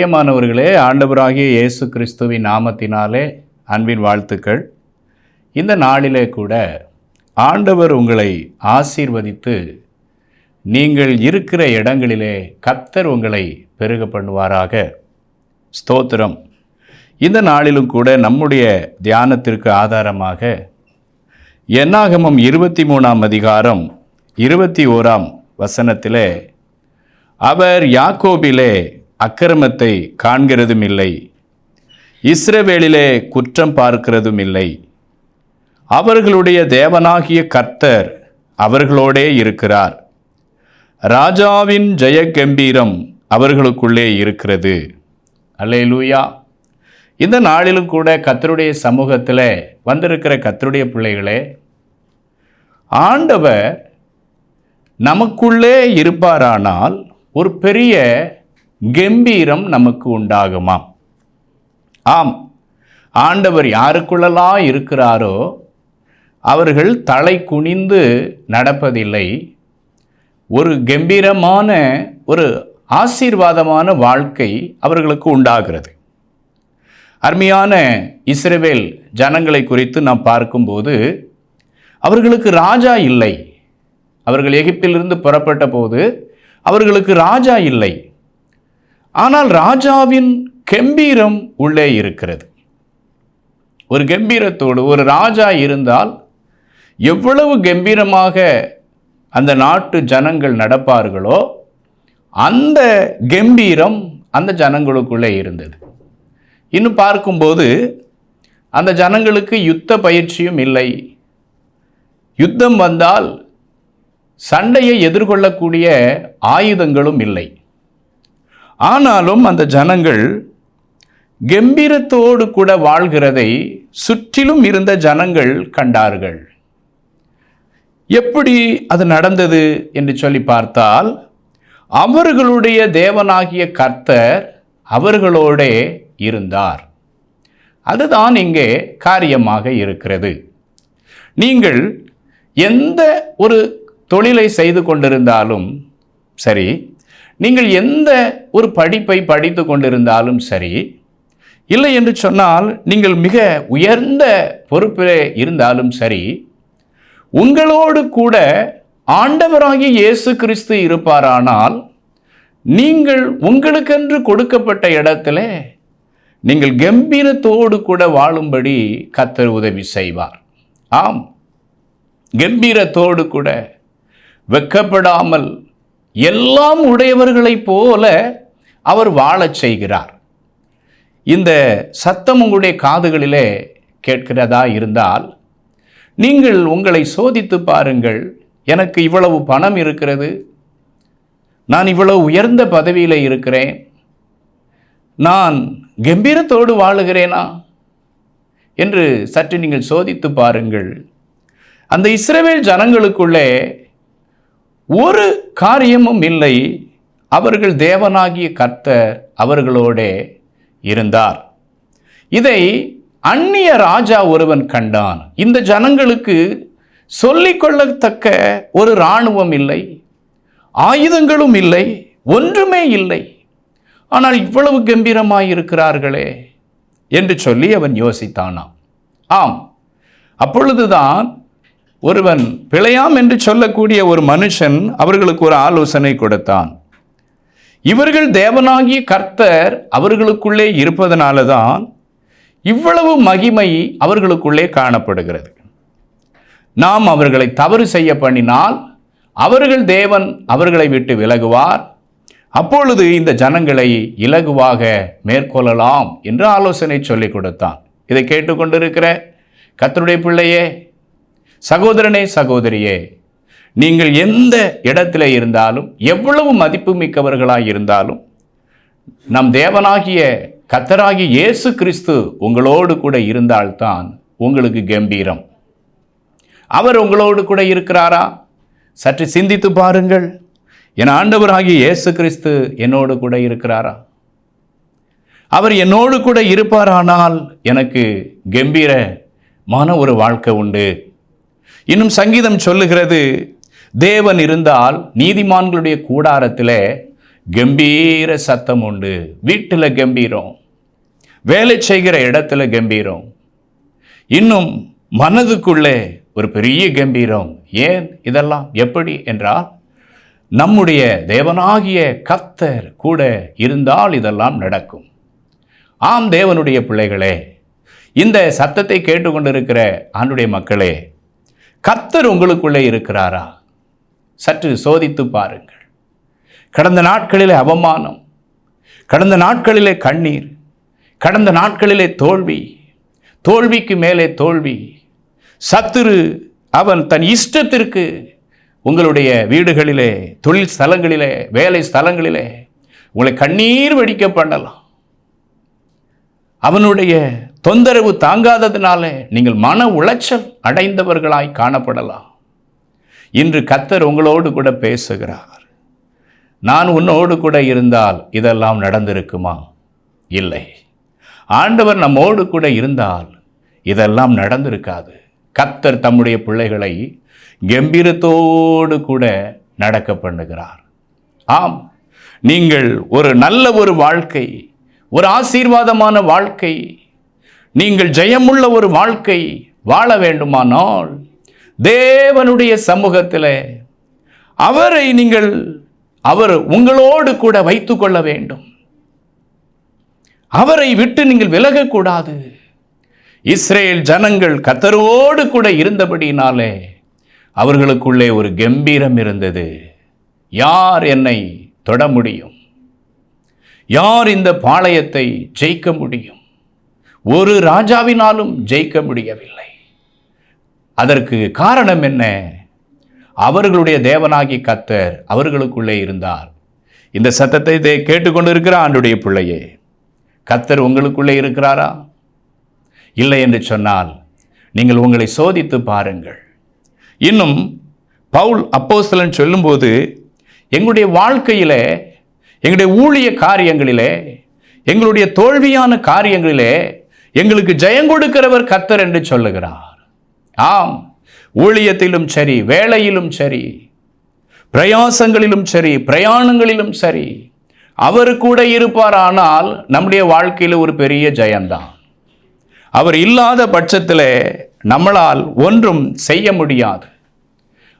பிரியமானவர்களே ஆண்டவராகிய இயேசு கிறிஸ்துவின் நாமத்தினாலே அன்பின் வாழ்த்துக்கள். இந்த நாளிலே கூட ஆண்டவர் உங்களை ஆசீர்வதித்து நீங்கள் இருக்கிற இடங்களிலே கத்தர் உங்களை பெருக பண்ணுவாராக. ஸ்தோத்திரம். இந்த நாளிலும் கூட நம்முடைய தியானத்திற்கு ஆதாரமாக என்னாகமம் இருபத்தி மூணாம் அதிகாரம் இருபத்தி ஓராம் வசனத்திலே அவர் யாக்கோபிலே அக்கிரமத்தை காண்கிறதும் இல்லை இஸ்ரவேலிலே குற்றம் பார்க்கிறதும் இல்லை அவர்களுடைய தேவனாகிய கர்த்தர் அவர்களோடே இருக்கிறார். ராஜாவின் ஜெயகம்பீரம் அவர்களுக்குள்ளே இருக்கிறது. அல்லேலூயா. இந்த நாளிலும் கூட கத்தருடைய சமூகத்தில் வந்திருக்கிற கத்தருடைய பிள்ளைகளே ஆண்டவர் நமக்குள்ளே இருப்பாரானால் ஒரு பெரிய கம்பீரம் நமக்கு உண்டாகுமாம் ஆம். ஆண்டவர் யாருக்குள்ளெல்லாம் இருக்கிறாரோ அவர்கள் தலை குனிந்து நடப்பதில்லை. ஒரு கம்பீரமான ஒரு ஆசீர்வாதமான வாழ்க்கை அவர்களுக்கு உண்டாகிறது. அருமையான இஸ்ரேவேல் ஜனங்களை குறித்து நாம் பார்க்கும்போது அவர்களுக்கு ராஜா இல்லை. அவர்கள் எகிப்திலிருந்து புறப்பட்ட போது அவர்களுக்கு ராஜா இல்லை. ஆனால் ராஜாவின் கம்பீரம் உள்ளே இருக்கிறது. ஒரு கம்பீரத்தோடு ஒரு ராஜா இருந்தால் எவ்வளவு கம்பீரமாக அந்த நாட்டு ஜனங்கள் நடப்பார்களோ அந்த கம்பீரம் அந்த ஜனங்களுக்குள்ளே இருந்தது. இன்னும் பார்க்கும்போது அந்த ஜனங்களுக்கு யுத்த பயிற்சியும் இல்லை. யுத்தம் வந்தால் சண்டையை எதிர்கொள்ளக்கூடிய ஆயுதங்களும் இல்லை. ஆனாலும் அந்த ஜனங்கள் கம்பீரத்தோடு கூட வாழ்கிறதை சுற்றிலும் இருந்த ஜனங்கள் கண்டார்கள். எப்படி அது நடந்தது என்று சொல்லி பார்த்தால் அவர்களுடைய தேவனாகிய கர்த்தர் அவர்களோடே இருந்தார். அதுதான் இங்கே காரியமாக இருக்கிறது. நீங்கள் எந்த ஒரு தொழிலை செய்து கொண்டிருந்தாலும் சரி நீங்கள் எந்த ஒரு படிப்பை படித்து கொண்டிருந்தாலும் சரி இல்லை என்று சொன்னால் நீங்கள் மிக உயர்ந்த பொறுப்பிலே இருந்தாலும் சரி உங்களோடு கூட ஆண்டவராகிய இயேசு கிறிஸ்து இருப்பாரானால் நீங்கள் உங்களுக்கென்று கொடுக்கப்பட்ட இடத்துல நீங்கள் கம்பீரத்தோடு கூட வாழும்படி கத்தர் உதவி செய்வார். ஆம். கம்பீரத்தோடு கூட வெக்கப்படாமல் எல்லாம் உடையவர்களைப் போல அவர் வாழச் செய்கிறார். இந்த சத்தம் உங்களுடைய காதுகளிலே கேட்கிறதா இருந்தால் நீங்கள் உங்களை சோதித்து பாருங்கள் எனக்கு இவ்வளவு பணம் இருக்கிறது நான் இவ்வளவு உயர்ந்த பதவியில் இருக்கிறேன் நான் கம்பீரத்தோடு வாழுகிறேனா என்று சற்று நீங்கள் சோதித்து பாருங்கள். அந்த இஸ்ரவேல் ஜனங்களுக்குள்ளே ஒரு காரியமும் இல்லை. அவர்கள் தேவனாகிய கர்த்தர் அவர்களோடே இருந்தார். இதை அந்நிய ராஜா ஒருவன் கண்டான். இந்த ஜனங்களுக்கு சொல்லிக்கொள்ளத்தக்க ஒரு இராணுவம் இல்லை. ஆயுதங்களும் இல்லை. ஒன்றுமே இல்லை. ஆனால் இவ்வளவு கம்பீரமாக இருக்கிறார்களே என்று சொல்லி அவன் யோசித்தானாம். ஆம். அப்பொழுதுதான் ஒருவன் பிழையாம் என்று சொல்லக்கூடிய ஒரு மனுஷன் அவர்களுக்கு ஒரு ஆலோசனை கொடுத்தான். இவர்கள் தேவனாகிய கர்த்தர் அவர்களுக்குள்ளே இருப்பதனால தான் இவ்வளவு மகிமை அவர்களுக்குள்ளே காணப்படுகிறது. நாம் அவர்களை தவறு செய்ய பண்ணினால் அவர்கள் தேவன் அவர்களை விட்டு விலகுவார். அப்பொழுது இந்த ஜனங்களை இலகுவாக மேற்கொள்ளலாம் என்று ஆலோசனை சொல்லிக் கொடுத்தான். இதை கேட்டுக்கொண்டிருக்கிற கத்தருடைய பிள்ளையே சகோதரனே சகோதரியே நீங்கள் எந்த இடத்துல இருந்தாலும் எவ்வளவு மதிப்பு மிக்கவர்களாக இருந்தாலும் நம் தேவனாகிய கத்தராகிய இயேசு கிறிஸ்து உங்களோடு கூட இருந்தால்தான் உங்களுக்கு கம்பீரம். அவர் உங்களோடு கூட இருக்கிறாரா? சற்று சிந்தித்து பாருங்கள். என் ஆண்டவராகிய இயேசு கிறிஸ்து என்னோடு கூட இருக்கிறாரா? அவர் என்னோடு கூட இருப்பாரானால் எனக்கு கம்பீர மன ஒரு வாழ்க்கை உண்டு. இன்னும் சங்கீதம் சொல்லுகிறது தேவன் இருந்தால் நீதிமான்களுடைய கூடாரத்தில் கம்பீர சத்தம் உண்டு. வீட்டில் கம்பீரம் வேலை செய்கிற இடத்துல கம்பீரம். இன்னும் மனதுக்குள்ளே ஒரு பெரிய கம்பீரம். ஏன் இதெல்லாம்? எப்படி? என்றால் நம்முடைய தேவனாகிய கத்தர் கூட இருந்தால் இதெல்லாம் நடக்கும். ஆம் தேவனுடைய பிள்ளைகளே இந்த சத்தத்தை கேட்டுக்கொண்டிருக்கிற ஆண்டுடைய மக்களே கர்த்தர் உங்களுக்குள்ளே இருக்கிறாரா? சற்று சோதித்து பாருங்கள். கடந்த நாட்களிலே அவமானம் கடந்த நாட்களிலே கண்ணீர் கடந்த நாட்களிலே தோல்வி தோல்விக்கு மேலே தோல்வி சத்துரு அவன் தன் இஷ்டத்திற்கு உங்களுடைய வீடுகளிலே தொழில் ஸ்தலங்களிலே வேலை ஸ்தலங்களிலே உங்களை கண்ணீர் வடிக்க பண்ணலாம். அவனுடைய தொந்தரவு தாங்காததினாலே நீங்கள் மன உளைச்சல் அடைந்தவர்களாய் காணப்படலாம். இன்று கத்தர் உங்களோடு கூட பேசுகிறார். நான் உன்னோடு கூட இருந்தால் இதெல்லாம் நடந்திருக்குமா? இல்லை. ஆண்டவர் நம்மோடு கூட இருந்தால் இதெல்லாம் நடந்திருக்காது. கத்தர் தம்முடைய பிள்ளைகளை கம்பீரத்தோடு கூட நடக்க பண்ணுகிறார். ஆம் நீங்கள் ஒரு நல்ல ஒரு வாழ்க்கை ஒரு ஆசீர்வாதமான வாழ்க்கை நீங்கள் ஜெயமுள்ள ஒரு வாழ்க்கை வாழ வேண்டுமானால் தேவனுடைய சமூகத்தில் அவரை நீங்கள் அவர் உங்களோடு கூட வைத்து கொள்ள வேண்டும். அவரை விட்டு நீங்கள் விலகக்கூடாது. இஸ்ரேல் ஜனங்கள் கத்தரோடு கூட இருந்தபடினாலே அவர்களுக்குள்ளே ஒரு கம்பீரம் இருந்தது. யார் என்னை தொட முடியும்? யார் இந்த பாளையத்தை ஜெயிக்க முடியும்? ஒரு ராஜாவினாலும் ஜெயிக்க முடியவில்லை. அதற்கு காரணம் என்ன? அவர்களுடைய தேவனாகி கத்தர் அவர்களுக்குள்ளே இருந்தார். இந்த சத்தத்தை கேட்டுக்கொண்டு கேட்டுக்கொண்டிருக்கிற ஆண்டுடைய பிள்ளையே கத்தர் உங்களுக்குள்ளே இருக்கிறாரா? இல்லை என்று சொன்னால் நீங்கள் உங்களை சோதித்து பாருங்கள். இன்னும் பவுல் அப்போஸ்தலன் சொல்லும்போது எங்களுடைய வாழ்க்கையிலே எங்களுடைய ஊழிய காரியங்களிலே எங்களுடைய தோல்வியான காரியங்களிலே எங்களுக்கு ஜெயம் கொடுக்கிறவர் கத்தர் என்று சொல்லுகிறார். ஆம் ஊழியத்திலும் சரி வேலையிலும் சரி பிரயாசங்களிலும் சரி பிரயாணங்களிலும் சரி அவர் கூட இருப்பார் ஆனால் நம்முடைய வாழ்க்கையில் ஒரு பெரிய ஜெயம்தான். அவர் இல்லாத பட்சத்தில் நம்மளால் ஒன்றும் செய்ய முடியாது.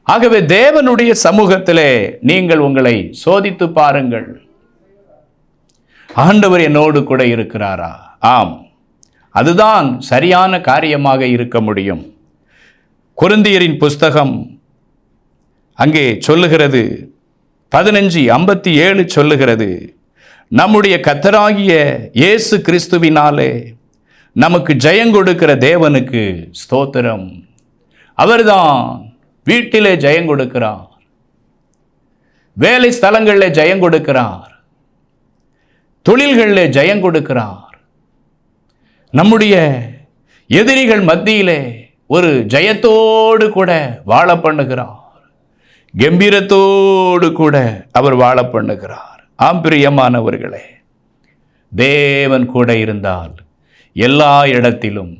ஆகவே தேவனுடைய சமூகத்திலே நீங்கள் உங்களை சோதித்து பாருங்கள். ஆண்டவர் என்னோடு கூட இருக்கிறாரா? ஆம். அதுதான் சரியான காரியமாக இருக்க முடியும். குருந்தியரின் புஸ்தகம் அங்கே சொல்லுகிறது பதினஞ்சு ஐம்பத்தி ஏழு சொல்லுகிறது நம்முடைய கத்தராகிய இயேசு கிறிஸ்துவினாலே நமக்கு ஜெயம் கொடுக்கிற தேவனுக்கு ஸ்தோத்திரம். அவர்தான் வீட்டிலே ஜெயம் கொடுக்கிறார். வேலை ஸ்தலங்களில் ஜெயம் கொடுக்கிறார். தொழில்களில் ஜெயம் கொடுக்கிறார். நம்முடைய எதிரிகள் மத்தியிலே ஒரு ஜெயத்தோடு கூட வாழ பண்ணுகிறார். கம்பீரத்தோடு கூட அவர் வாழ பண்ணுகிறார். ஆம் பிரியமானவர்களே தேவன் கூட இருந்தால் எல்லா இடத்திலும்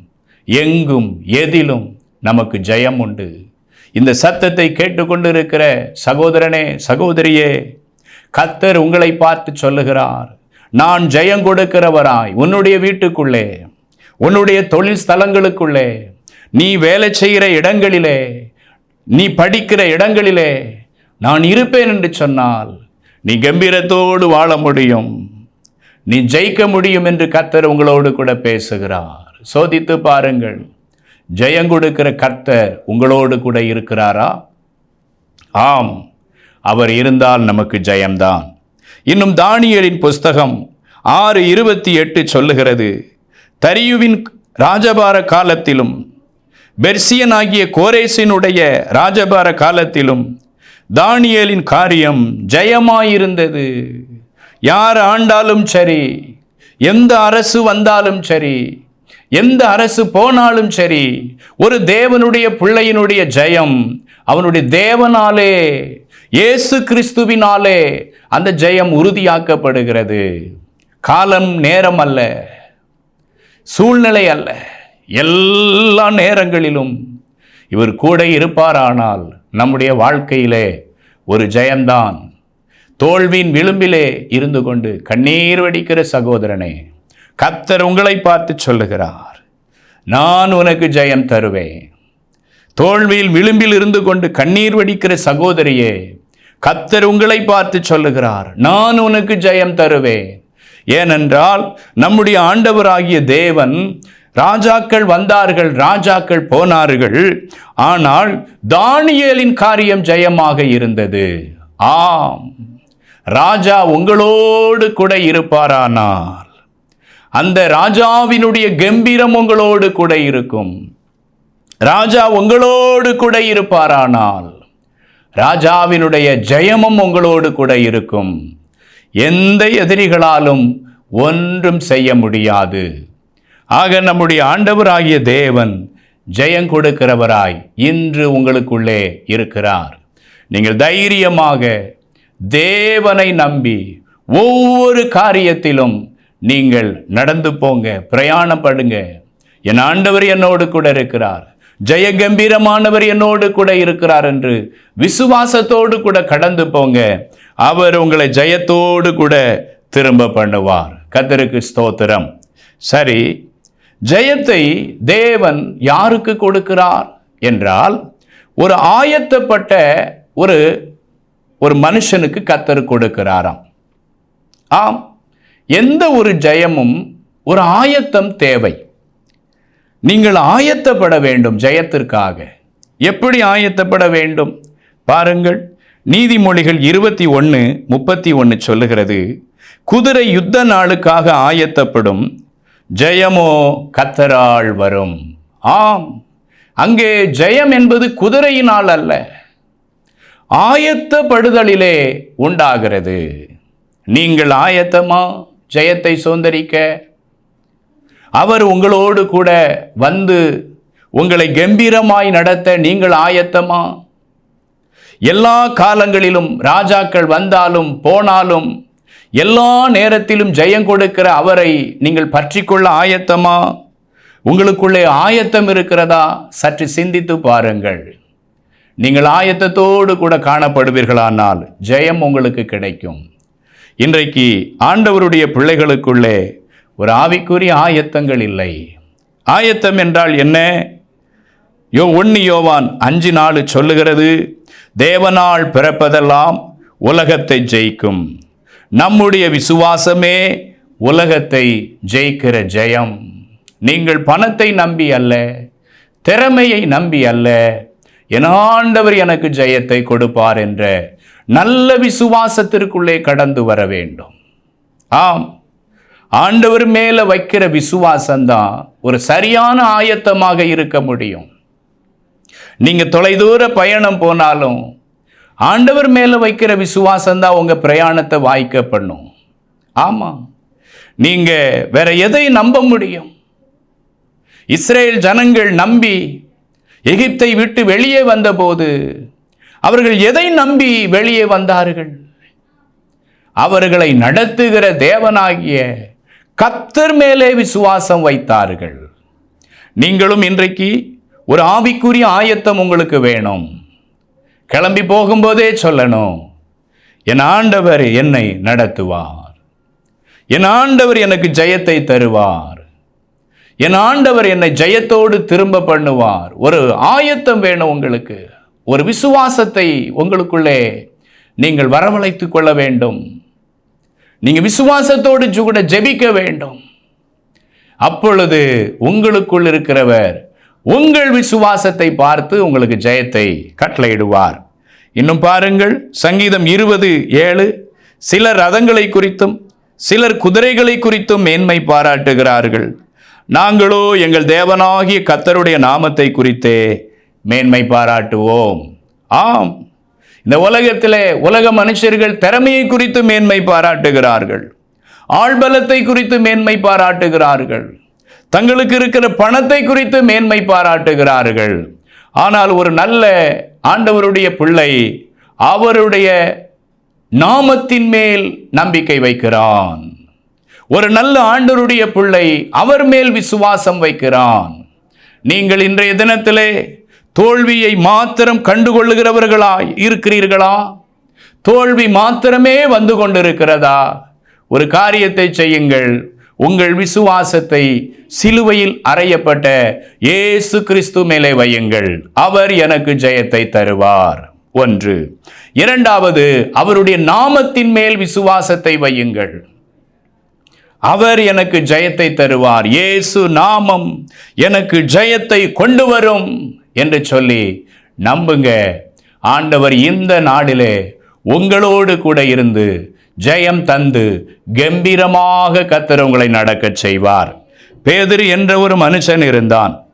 எங்கும் எதிலும் நமக்கு ஜெயம் உண்டு. இந்த சத்தத்தை கேட்டுக்கொண்டிருக்கிற சகோதரனே சகோதரியே கத்தர் உங்களை பார்த்து சொல்லுகிறார். நான் ஜெயம் கொடுக்கிறவராய் உன்னுடைய வீட்டுக்குள்ளே உன்னுடைய தொழில் ஸ்தலங்களுக்குள்ளே நீ வேலை செய்கிற இடங்களிலே நீ படிக்கிற இடங்களிலே நான் இருப்பேன் என்று சொன்னால் நீ கம்பீரத்தோடு வாழ முடியும். நீ ஜெயிக்க முடியும் என்று கர்த்தர் உங்களோடு கூட பேசுகிறார். சோதித்து பாருங்கள் ஜெயம் கொடுக்கிற கர்த்தர் உங்களோடு கூட இருக்கிறாரா? ஆம் அவர் இருந்தால் நமக்கு ஜெயம்தான். இன்னும் தானியலின் புஸ்தகம் ஆறு இருபத்தி எட்டு சொல்லுகிறது தரியுவின் ராஜபார காலத்திலும் பெர்சியன் ஆகிய கோரேசினுடைய ராஜபார காலத்திலும் தானியலின் காரியம் ஜெயமாயிருந்தது. யார் ஆண்டாலும் சரி எந்த அரசு வந்தாலும் சரி எந்த அரசு போனாலும் சரி ஒரு தேவனுடைய பிள்ளையினுடைய ஜெயம் அவனுடைய தேவனாலே இயேசு கிறிஸ்துவினாலே அந்த ஜெயம் உறுதியாக்கப்படுகிறது. காலம் நேரம் அல்ல. சூழ்நிலை அல்ல. எல்லா நேரங்களிலும் இவர் கூட இருப்பாரானால் நம்முடைய வாழ்க்கையிலே ஒரு ஜெயம்தான். தோல்வியின் விளிம்பிலே இருந்து கொண்டு கண்ணீர் வடிக்கிற சகோதரனே கத்தர் உங்களை பார்த்து சொல்லுகிறார் நான் உனக்கு ஜெயம் தருவேன். தோல்வியில் விளிம்பில் இருந்து கொண்டு கண்ணீர் வடிக்கிற சகோதரியே கத்தர் உங்களை பார்த்து சொல்லுகிறார் நான் உனக்கு ஜெயம் தருவேன். ஏனென்றால் நம்முடைய ஆண்டவராகிய தேவன் ராஜாக்கள் வந்தார்கள் ராஜாக்கள் போனார்கள். ஆனால் தானியலின் காரியம் ஜெயமாக இருந்தது. ஆம் ராஜா உங்களோடு கூட இருப்பாரானால். அந்த ராஜாவினுடைய கம்பீரம் உங்களோடு கூட இருக்கும். ராஜா உங்களோடு கூட இருப்பாரானால். ராஜாவினுடைய ஜெயமும் உங்களோடு கூட இருக்கும். எந்த எதிரிகளாலும் ஒன்றும் செய்ய முடியாது. ஆக நம்முடைய ஆண்டவராகிய தேவன் ஜெயம் கொடுக்கிறவராய் இன்று உங்களுக்குள்ளே இருக்கிறார். நீங்கள் தைரியமாக தேவனை நம்பி ஒவ்வொரு காரியத்திலும் நீங்கள் நடந்து போங்க பிரயாணப்படுங்க. என் ஆண்டவர் என்னோடு கூட இருக்கிறார். ஜெயகம்பீரமானவர் என்னோடு கூட இருக்கிறார் என்று விசுவாசத்தோடு கூட கடந்து போங்க. அவர் உங்களை ஜெயத்தோடு கூட திரும்ப பண்ணுவார். கத்தருக்கு ஸ்தோத்திரம். சரி ஜெயத்தை தேவன் யாருக்கு கொடுக்கிறார் என்றால் ஒரு ஆயத்தப்பட்ட ஒரு ஒரு மனுஷனுக்கு கத்தர் கொடுக்கிறாராம். ஆம் எந்த ஒரு ஜெயமும் ஒரு ஆயத்தம் தேவை. நீங்கள் ஆயத்தப்பட வேண்டும் ஜெயத்திற்காக. எப்படி ஆயத்தப்பட வேண்டும்? பாருங்கள் நீதிமொழிகள் இருபத்தி ஒன்று முப்பத்தி ஒன்று சொல்லுகிறது குதிரை யுத்த நாளுக்காக ஆயத்தப்படும் ஜெயமோ கத்தரால் வரும். ஆம் அங்கே ஜெயம் என்பது குதிரையினால் அல்ல ஆயத்தப்படுதலிலே உண்டாகிறது. நீங்கள் ஆயத்தமா ஜெயத்தை சுதந்திரிக்க? அவர் உங்களோடு கூட வந்து உங்களை கம்பீரமாய் நடத்த நீங்கள் ஆயத்தமா? எல்லா காலங்களிலும் ராஜாக்கள் வந்தாலும் போனாலும் எல்லா நேரத்திலும் ஜெயம் கொடுக்கிற அவரை நீங்கள் பற்றி கொள்ள ஆயத்தமா? உங்களுக்குள்ளே ஆயத்தம் இருக்கிறதா? சற்று சிந்தித்து பாருங்கள். நீங்கள் ஆயத்தத்தோடு கூட காணப்படுவீர்களானால் ஜெயம் உங்களுக்கு கிடைக்கும். இன்றைக்கு ஆண்டவருடைய பிள்ளைகளுக்குள்ளே ஒரு ஆவிக்குரிய ஆயத்தங்கள் இல்லை. ஆயத்தம் என்றால் என்ன? யோ ஒன்னு யோவான் அஞ்சு நாள் சொல்லுகிறது தேவனால் பிறப்பதெல்லாம் உலகத்தை ஜெயிக்கும். நம்முடைய விசுவாசமே உலகத்தை ஜெயிக்கிற ஜெயம். நீங்கள் பணத்தை நம்பி அல்ல திறமையை நம்பி அல்ல. என் ஆண்டவர் எனக்கு ஜெயத்தை கொடுப்பார் என்ற நல்ல விசுவாசத்திற்குள்ளே கடந்து வர வேண்டும். ஆம். ஆண்டவர் மேல வைக்கிற விசுவாசம்தான் ஒரு சரியான ஆயத்தமாக இருக்க முடியும். நீங்க தொலைதூர பயணம் போனாலும் ஆண்டவர் மேல வைக்கிற விசுவாசம்தான் உங்க பிரயாணத்தை வாய்க்க பண்ணும். ஆமா. நீங்க வேற எதை நம்ப முடியும்? இஸ்ரேல் ஜனங்கள் நம்பி எகிப்தை விட்டு வெளியே வந்தபோது அவர்கள் எதை நம்பி வெளியே வந்தார்கள்? அவர்களை நடத்துகிற தேவனாகிய கத்தர் மேலே விசுவாசம் வைத்தார்கள். நீங்களும் இன்றைக்கு ஒரு ஆவிக்குரிய ஆயத்தம் உங்களுக்கு வேணும். கிளம்பி போகும்போதே சொல்லணும் என் ஆண்டவர் என்னை நடத்துவார். என் ஆண்டவர் எனக்கு ஜெயத்தை தருவார். என் ஆண்டவர் என்னை ஜெயத்தோடு திரும்ப பண்ணுவார். ஒரு ஆயத்தம் வேணும் உங்களுக்கு. ஒரு விசுவாசத்தை உங்களுக்குள்ளே நீங்கள் வரவழைத்துக் கொள்ள வேண்டும். நீங்கள் விசுவாசத்தோடு கூட ஜெபிக்க வேண்டும். அப்பொழுது உங்களுக்குள் இருக்கிறவர் உங்கள் விசுவாசத்தை பார்த்து உங்களுக்கு ஜெயத்தை கட்டளையிடுவார். இன்னும் பாருங்கள் சங்கீதம் இருபது ஏழு சிலர் ரதங்களை குறித்தும் சிலர் குதிரைகளை குறித்தும் மேன்மை பாராட்டுகிறார்கள். நாங்களோ எங்கள் தேவனாகிய கத்தருடைய நாமத்தை குறித்தே மேன்மை பாராட்டுவோம். ஆம். இந்த உலகத்திலே உலக மனுஷர்கள் திறமையை குறித்து மேன்மை பாராட்டுகிறார்கள். ஆழ்பலத்தை குறித்து மேன்மை பாராட்டுகிறார்கள். தங்களுக்கு இருக்கிற பணத்தை குறித்து மேன்மை பாராட்டுகிறார்கள். ஆனால் ஒரு நல்ல ஆண்டவருடைய பிள்ளை அவருடைய நாமத்தின் மேல் நம்பிக்கை வைக்கிறான். ஒரு நல்ல ஆண்டவருடைய பிள்ளை அவர் மேல் விசுவாசம் வைக்கிறான். நீங்கள் இன்றைய தினத்திலே தோல்வியை மாத்திரம் கண்டுகொள்ளுகிறவர்களாய் இருக்கிறீர்களா? தோல்வி மாத்திரமே வந்து கொண்டிருக்கிறதா? ஒரு காரியத்தை செய்யுங்கள். உங்கள் விசுவாசத்தை சிலுவையில் அறையப்பட்ட இயேசு கிறிஸ்து மேலே வையுங்கள். அவர் எனக்கு ஜெயத்தை தருவார். ஒன்று. இரண்டாவது அவருடைய நாமத்தின் மேல் விசுவாசத்தை வையுங்கள். அவர் எனக்கு ஜெயத்தை தருவார். இயேசு நாமம் எனக்கு ஜெயத்தை கொண்டு வரும். என்று சொல்லி நம்புங்க. ஆண்டவர் இந்த நாடிலே உங்களோடு கூட இருந்து ஜெயம் தந்து கம்பீரமாக கத்தர் உங்களை நடக்கச் செய்வார். பேதிரு என்ற ஒரு மனுஷன் இருந்தான்.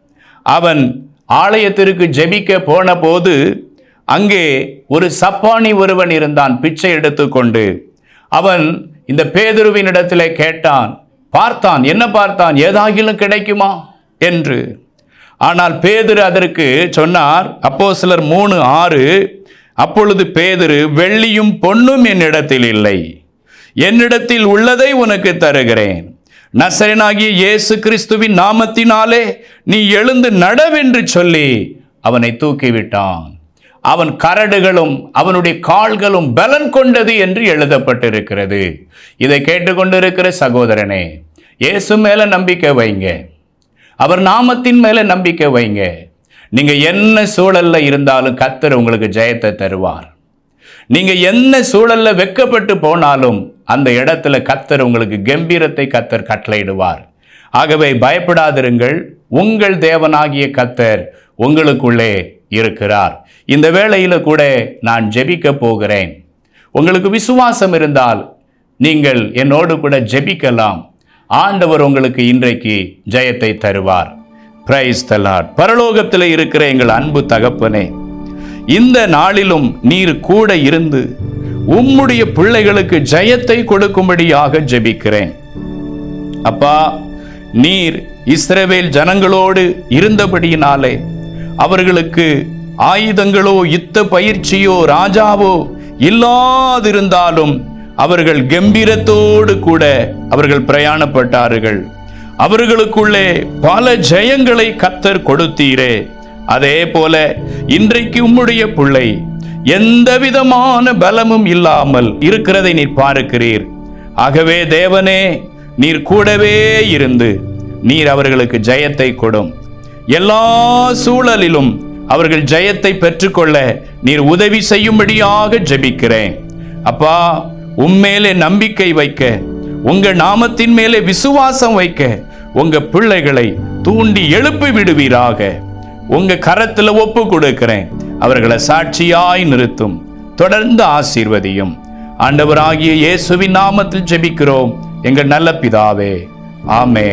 அவன் ஆலயத்திற்கு ஜெபிக்க போன போது அங்கே ஒரு சப்பானி ஒருவன் இருந்தான். பிச்சை எடுத்துக்கொண்டு அவன் இந்த பேதுருவின் இடத்திலே கேட்டான் பார்த்தான் என்ன பார்த்தான்? ஏதாகிலும் கிடைக்குமா? என்று. ஆனால் பேதுரு அதற்கு சொன்னார் அப்போ சிலர் மூணு ஆறு அப்பொழுது பேதுரு வெள்ளியும் பொன்னும் என்னிடத்தில் இல்லை. என்னிடத்தில் உள்ளதை உனக்கு தருகிறேன். நசரனாகிய இயேசு கிறிஸ்துவின் நாமத்தினாலே நீ எழுந்து நடவென்று சொல்லி அவனை தூக்கிவிட்டான். அவன் கரடுகளும் அவனுடைய கால்களும் பலன் கொண்டது என்று எழுதப்பட்டிருக்கிறது. இதை கேட்டுக்கொண்டிருக்கிற சகோதரனே இயேசு மேல நம்பிக்கை வைங்க. அவர் நாமத்தின் மேலே நம்பிக்கை வைங்க. நீங்கள் என்ன சூழலில் இருந்தாலும் கத்தர் உங்களுக்கு ஜெயத்தை தருவார். நீங்கள் என்ன சூழலில் வெக்கப்பட்டு போனாலும் அந்த இடத்துல கத்தர் உங்களுக்கு கம்பீரத்தை கத்தர் கட்டளையிடுவார். ஆகவே பயப்படாதிருங்கள். உங்கள் தேவனாகிய கத்தர் உங்களுக்குள்ளே இருக்கிறார். இந்த வேளையில் கூட நான் ஜெபிக்க போகிறேன். உங்களுக்கு விசுவாசம் இருந்தால் நீங்கள் என்னோடு கூட ஜெபிக்கலாம். ஆண்டவர் உங்களுக்கு இன்றைக்கு ஜெயத்தை தருவார். பிரைஸ் தலாட் பரலோகத்தில் இருக்கிற எங்கள் அன்பு தகப்பனே இந்த நாளிலும் நீர் கூட இருந்து உம்முடைய பிள்ளைகளுக்கு ஜெயத்தை கொடுக்கும்படியாக ஜெபிக்கிறேன். அப்பா நீர் இஸ்ரவேல் ஜனங்களோடு இருந்தபடியினாலே அவர்களுக்கு ஆயுதங்களோ யுத்த பயிற்சியோ ராஜாவோ இல்லாதிருந்தாலும் அவர்கள் கம்பீரத்தோடு கூட அவர்கள் பிரயாணப்பட்டார்கள். அவர்களுக்குள்ளே பல ஜெயங்களை கத்தர் கொடுத்தீரே. அதே போல இன்றைக்கு உம்முடைய பிள்ளை எந்த விதமான பலமும் இல்லாமல் இருக்கிறதை நீர் பார்க்கிறீர். ஆகவே தேவனே நீர் கூடவே இருந்து நீர் அவர்களுக்கு ஜெயத்தை கொடும். எல்லா சூழலிலும் அவர்கள் ஜெயத்தை பெற்றுக்கொள்ள நீர் உதவி செய்யும்படியாக ஜெபிக்கிறேன். அப்பா உம்மேலே நம்பிக்கை வைக்க உங்க நாமத்தின் மேலே விசுவாசம் வைக்க உங்க பிள்ளைகளை தூண்டி எழுப்பி விடுவீராக. உங்க கரத்துல ஒப்பு கொடுக்கிறேன். அவர்களை சாட்சியாய் நிறுத்தும் தொடர்ந்து ஆசீர்வதியும். ஆண்டவராகிய இயேசுவின் நாமத்தில் ஜெபிக்கிறோம். எங்கள் நல்ல பிதாவே ஆமே